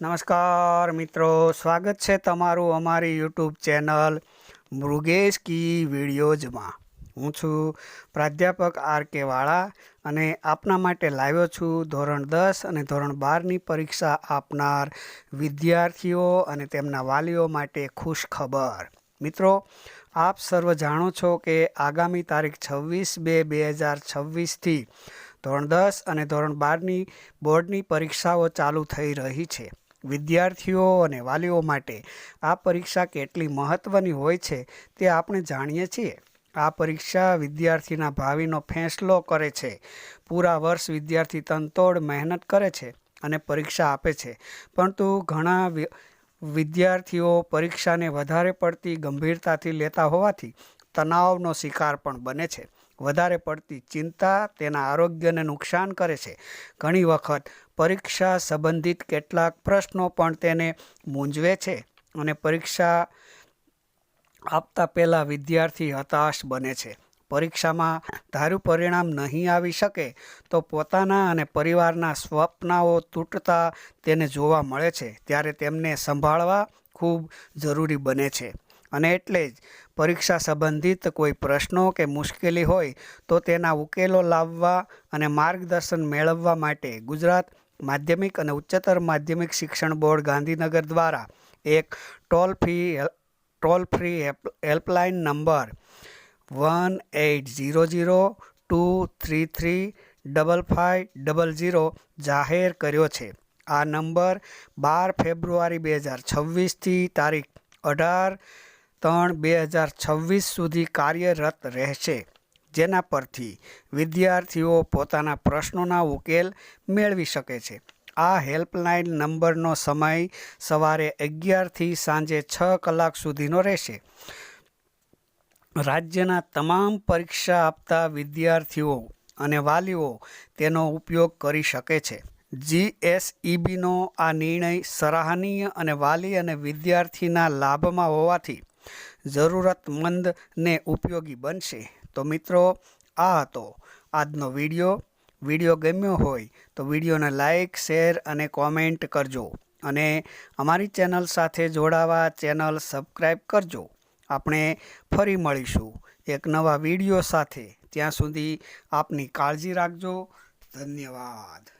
નમસ્કાર મિત્રો, સ્વાગત છે તમારું અમારી યુટ્યુબ ચેનલ મૃગેશ કી વિડીયોઝમાં. હું છું પ્રાધ્યાપક આર કે વાળા અને આપના માટે લાવ્યો છું ધોરણ દસ અને ધોરણ બારની પરીક્ષા આપનાર વિદ્યાર્થીઓ અને તેમના વાલીઓ માટે ખુશ ખબર. મિત્રો, આપ સર્વ જાણો છો કે આગામી તારીખ છવ્વીસ બે બે હજાર છવ્વીસથી ધોરણ દસ અને ધોરણ બારની બોર્ડની પરીક્ષાઓ ચાલુ થઈ રહી છે. વિદ્યાર્થીઓ અને વાલીઓ માટે આ પરીક્ષા કેટલી મહત્ત્વની હોય છે તે આપણે જાણીએ છીએ. આ પરીક્ષા વિદ્યાર્થીના ભાવિનો ફેંસલો કરે છે. પૂરા વર્ષ વિદ્યાર્થી તનતોડ મહેનત કરે છે અને પરીક્ષા આપે છે. પરંતુ ઘણા વિદ્યાર્થીઓ પરીક્ષાને વધારે પડતી ગંભીરતાથી લેતા હોવાથી તણાવનો શિકાર પણ બને છે. વધારે પડતી ચિંતા તેના આરોગ્યને નુકસાન કરે છે. ઘણી વખત પરીક્ષા સંબંધિત કેટલાક પ્રશ્નો પણ તેને મૂંઝવે છે અને પરીક્ષા આપતા પહેલાં વિદ્યાર્થી હતાશ બને છે. પરીક્ષામાં ધાર્યું પરિણામ નહીં આવી શકે તો પોતાના અને પરિવારના સ્વપ્નાઓ તૂટતા તેને જોવા મળે છે. ત્યારે તેમને સંભાળવા ખૂબ જરૂરી બને છે. અને એટલે જ પરીક્ષા સંબંધિત કોઈ પ્રશ્નો કે મુશ્કેલી હોય તો તેના ઉકેલો લાવવા અને માર્ગદર્શન મેળવવા માટે ગુજરાત માધ્યમિક અને ઉચ્ચતર માધ્યમિક શિક્ષણ બોર્ડ ગાંધીનગર દ્વારા એક toll free toll free help- helpline number one eight zero zero two three three double five double zero જાહેર કર્યો છે. આ નંબર બાર ફેબ્રુઆરી બે હજાર છવ્વીસથી તારીખ અઢાર ત્રણ બે હજાર છવ્વીસ સુધી કાર્યરત રહેશે. જેના પરથી વિદ્યાર્થીઓ પોતાના પ્રશ્નોના ઉકેલ મેળવી શકે છે. આ હેલ્પલાઇન નંબરનો સમય સવારે અગિયારથી સાંજે છ કલાક સુધીનો રહેશે. રાજ્યના તમામ પરીક્ષા આપતા વિદ્યાર્થીઓ અને વાલીઓ તેનો ઉપયોગ કરી શકે છે. જીએસઈબીનો આ નિર્ણય સરાહનીય અને વાલી અને વિદ્યાર્થીના લાભમાં હોવાથી જરૂરતમંદને ઉપયોગી બનશે. તો મિત્રો, આ હતો આજનો વીડિયો. વીડિયો ગમ્યો હોય તો વિડીયોને લાઈક, શેર અને કોમેન્ટ કરજો. અને અમારી ચેનલ સાથે જોડાવા ચેનલ સબસ્ક્રાઈબ કરજો. આપણે ફરી મળીશું એક નવા વીડિયો સાથે. ત્યાં સુધી આપની કાળજી રાખજો. ધન્યવાદ.